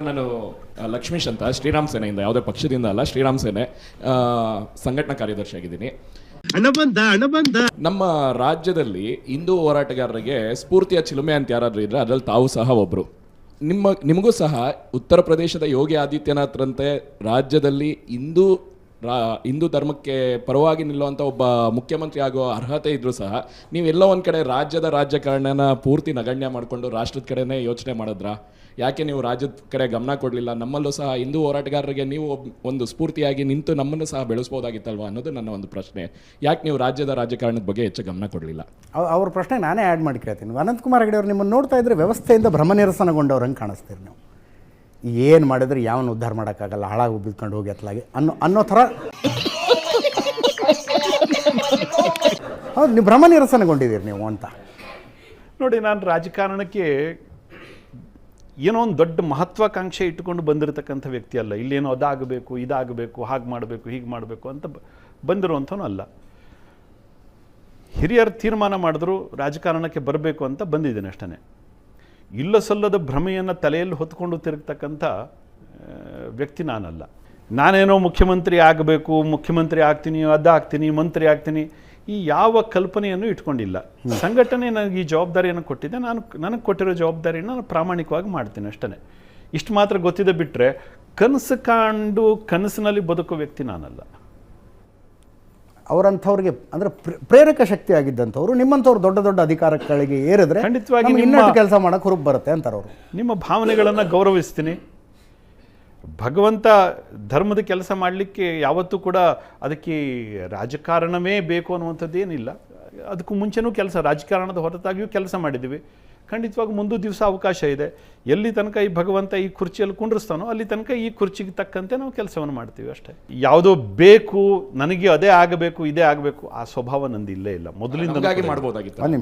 ನಾನು ಲಕ್ಷ್ಮೀಶ್ ಅಂತ ಶ್ರೀರಾಮ್ ಸೇನೆಯಿಂದ ಯಾವುದೇ ಪಕ್ಷದಿಂದ ಅಲ್ಲ ಶ್ರೀರಾಮ್ ಸೇನೆ ಸಂಘಟನಾ ಕಾರ್ಯದರ್ಶಿ ಬಂದ ನಮ್ಮ ರಾಜ್ಯದಲ್ಲಿ ಹಿಂದೂ ಹೋರಾಟಗಾರರಿಗೆ ಸ್ಫೂರ್ತಿಯ ಚಿಲುಮೆ ಅಂತ ಯಾರಾದ್ರೂ ಇದ್ರೆ ಅದ್ರಲ್ಲಿ ತಾವು ಸಹ ಒಬ್ರು. ನಿಮ್ಮ ನಿಮಗೂ ಸಹ ಉತ್ತರ ಪ್ರದೇಶದ ಯೋಗಿ ಆದಿತ್ಯನಾಥ್ರಂತೆ ರಾಜ್ಯದಲ್ಲಿ ಹಿಂದೂ ಹಿಂದೂ ಧರ್ಮಕ್ಕೆ ಪರವಾಗಿ ನಿಲ್ಲುವಂಥ ಒಬ್ಬ ಮುಖ್ಯಮಂತ್ರಿ ಆಗುವ ಅರ್ಹತೆ ಇದ್ದರೂ ಸಹ ನೀವೆಲ್ಲೋ ಒಂದು ಕಡೆ ರಾಜ್ಯದ ರಾಜಕಾರಣನ ಪೂರ್ತಿ ನಗಣ್ಯ ಮಾಡಿಕೊಂಡು ರಾಷ್ಟ್ರದ ಕಡೆನೇ ಯೋಚನೆ ಮಾಡಿದ್ರಾ? ಯಾಕೆ ನೀವು ರಾಜ್ಯದ ಕಡೆ ಗಮನ ಕೊಡಲಿಲ್ಲ? ನಮ್ಮಲ್ಲೂ ಸಹ ಹಿಂದೂ ಹೋರಾಟಗಾರರಿಗೆ ನೀವು ಒಂದು ಸ್ಫೂರ್ತಿಯಾಗಿ ನಿಂತು ನಮ್ಮನ್ನು ಸಹ ಬೆಳೆಸ್ಬೋದಾಗಿತ್ತಲ್ವಾ ಅನ್ನೋದು ನನ್ನ ಒಂದು ಪ್ರಶ್ನೆ. ಯಾಕೆ ನೀವು ರಾಜ್ಯದ ರಾಜಕಾರಣದ ಬಗ್ಗೆ ಹೆಚ್ಚು ಗಮನ ಕೊಡಲಿಲ್ಲ? ಅವ್- ಅವ್ರ ಪ್ರಶ್ನೆ ನಾನೇ ಆ್ಯಡ್ ಮಾಡಿ ಕೇಳ್ತೀನಿ ಅನಂತಕುಮಾರ್ ಹೆಗಡೆ ಅವರು ನಿಮ್ಮನ್ನು ನೋಡ್ತಾ ಇದ್ರೆ ವ್ಯವಸ್ಥೆಯಿಂದ ಭ್ರಮ ನಿರಸನಗೊಂಡವ್ರಂಗೆ ಕಾಣಿಸ್ತೀರಿ ನೀವು? ಏನು ಮಾಡಿದ್ರೆ ಯಾವನು ಉದ್ಧಾರ ಮಾಡೋಕ್ಕಾಗಲ್ಲ, ಹಾಳಾಗಿ ಬಿದ್ಕೊಂಡು ಹೋಗಿ ಅತ್ಲಾಗೆ ಅನ್ನೋ ಅನ್ನೋ ಥರ. ಹೌದು, ನೀವು ಭ್ರಮ ನಿರಸನಗೊಂಡಿದ್ದೀರಿ ನೀವು ಅಂತ. ನೋಡಿ, ನಾನು ರಾಜಕಾರಣಕ್ಕೆ ಏನೋ ಒಂದು ದೊಡ್ಡ ಮಹತ್ವಾಕಾಂಕ್ಷೆ ಇಟ್ಟುಕೊಂಡು ಬಂದಿರತಕ್ಕಂಥ ವ್ಯಕ್ತಿ ಅಲ್ಲ. ಇಲ್ಲೇನೋ ಅದಾಗಬೇಕು, ಇದಾಗಬೇಕು, ಹಾಗೆ ಮಾಡಬೇಕು, ಹೀಗೆ ಮಾಡಬೇಕು ಅಂತ ಬಂದಿರುವಂಥವೂ ಬಂದಿರುವಂಥವನು ಅಲ್ಲ. ಹಿರಿಯರು ತೀರ್ಮಾನ ಮಾಡಿದ್ರು ರಾಜಕಾರಣಕ್ಕೆ ಬರಬೇಕು ಅಂತ ಬಂದಿದ್ದೇನೆ ಅಷ್ಟೇ. ಇಲ್ಲ ಸಲ್ಲದ ಭ್ರಮೆಯನ್ನು ತಲೆಯಲ್ಲಿ ಹೊತ್ಕೊಂಡು ತಿರುಗ್ತಕ್ಕಂಥ ವ್ಯಕ್ತಿ ನಾನಲ್ಲ. ನಾನೇನೋ ಮುಖ್ಯಮಂತ್ರಿ ಆಗಬೇಕು ಮುಖ್ಯಮಂತ್ರಿ ಆಗ್ತೀನಿ ಅದಾಗ್ತೀನಿ ಮಂತ್ರಿ ಆಗ್ತೀನಿ ಈ ಯಾವ ಕಲ್ಪನೆಯನ್ನು ಇಟ್ಕೊಂಡಿಲ್ಲ. ಸಂಘಟನೆ ನನಗೆ ಈ ಜವಾಬ್ದಾರಿಯನ್ನು ಕೊಟ್ಟಿದೆ. ನಾನು ನನಗೆ ಕೊಟ್ಟಿರೋ ಜವಾಬ್ದಾರಿಯನ್ನು ನಾನು ಪ್ರಾಮಾಣಿಕವಾಗಿ ಮಾಡ್ತೀನಿ ಅಷ್ಟೇ ಇಷ್ಟು ಮಾತ್ರ ಗೊತ್ತಿದೆ ಬಿಟ್ಟರೆ ಕನಸು ಕಾಂಡು ಕನಸಿನಲ್ಲಿ ಬದುಕೋ ವ್ಯಕ್ತಿ ನಾನಲ್ಲ. ಅವರಂಥವ್ರಿಗೆ ಅಂದರೆ ಪ್ರೇರಕ ಶಕ್ತಿ ಆಗಿದ್ದಂಥವ್ರು ನಿಮ್ಮಂಥವ್ರು ದೊಡ್ಡ ದೊಡ್ಡ ಅಧಿಕಾರಗಳಿಗೆ ಏರಿದ್ರೆ ಖಂಡಿತವಾಗಿ ಇನ್ನಷ್ಟು ಕೆಲಸ ಮಾಡೋಕೆ ಹುರುಪ್ ಬರುತ್ತೆ ಅಂತಾರೆ ಅವರು. ನಿಮ್ಮ ಭಾವನೆಗಳನ್ನು ಗೌರವಿಸ್ತೀನಿ. ಭಗವಂತ ಧರ್ಮದ ಕೆಲಸ ಮಾಡಲಿಕ್ಕೆ ಯಾವತ್ತೂ ಕೂಡ ಅದಕ್ಕೆ ರಾಜಕಾರಣವೇ ಬೇಕು ಅನ್ನುವಂಥದ್ದು ಏನಿಲ್ಲ ಅದಕ್ಕೂ ಮುಂಚೆನೂ ಕೆಲಸ ರಾಜಕಾರಣದ ಹೊರತಾಗಿಯೂ ಕೆಲಸ ಮಾಡಿದ್ದೀವಿ. ಖಂಡಿತವಾಗಿ ಮುಂದೂ ದಿವಸ ಅವಕಾಶ ಇದೆ. ಎಲ್ಲಿ ತನಕ ಈ ಭಗವಂತ ಈ ಕುರ್ಚಿಯಲ್ಲಿ ಕುಂಡ್ರಿಸ್ತಾನೋ ಅಲ್ಲಿ ತನಕ ಈ ಕುರ್ಚಿಗೆ ತಕ್ಕಂತೆ ನಾವು ಕೆಲಸವನ್ನು ಮಾಡ್ತೀವಿ ಅಷ್ಟೇ. ಯಾವುದೋ ಬೇಕು ನನಗೆ ಅದೇ ಆಗಬೇಕು ಇದೇ ಆಗಬೇಕು ಆ ಸ್ವಭಾವ ನಂದು ಇಲ್ಲೇ ಇಲ್ಲ. ಮೊದಲಿಂದ ನಮಗಾಗಿ ಮಾಡ್ಬೋದಾಗಿತ್ತು. ಒಂದು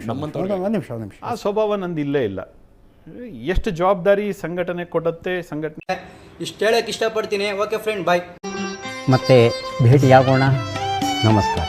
ಒಂದು ನಿಮಿಷ ಒಂದು ನಿಮಿಷ. ಆ ಸ್ವಭಾವ ನಂದು ಇಲ್ಲೇ ಇಲ್ಲ. ಎಷ್ಟು ಜವಾಬ್ದಾರಿ ಸಂಘಟನೆ ಕೊಡುತ್ತೆ ಸಂಘಟನೆ ಇಷ್ಟು ಹೇಳಕ್ಕೆ ಇಷ್ಟಪಡ್ತೀನಿ. ಓಕೆ ಫ್ರೆಂಡ್ ಬಾಯ್ ಮತ್ತೆ ಭೇಟಿಯಾಗೋಣ. ನಮಸ್ಕಾರ.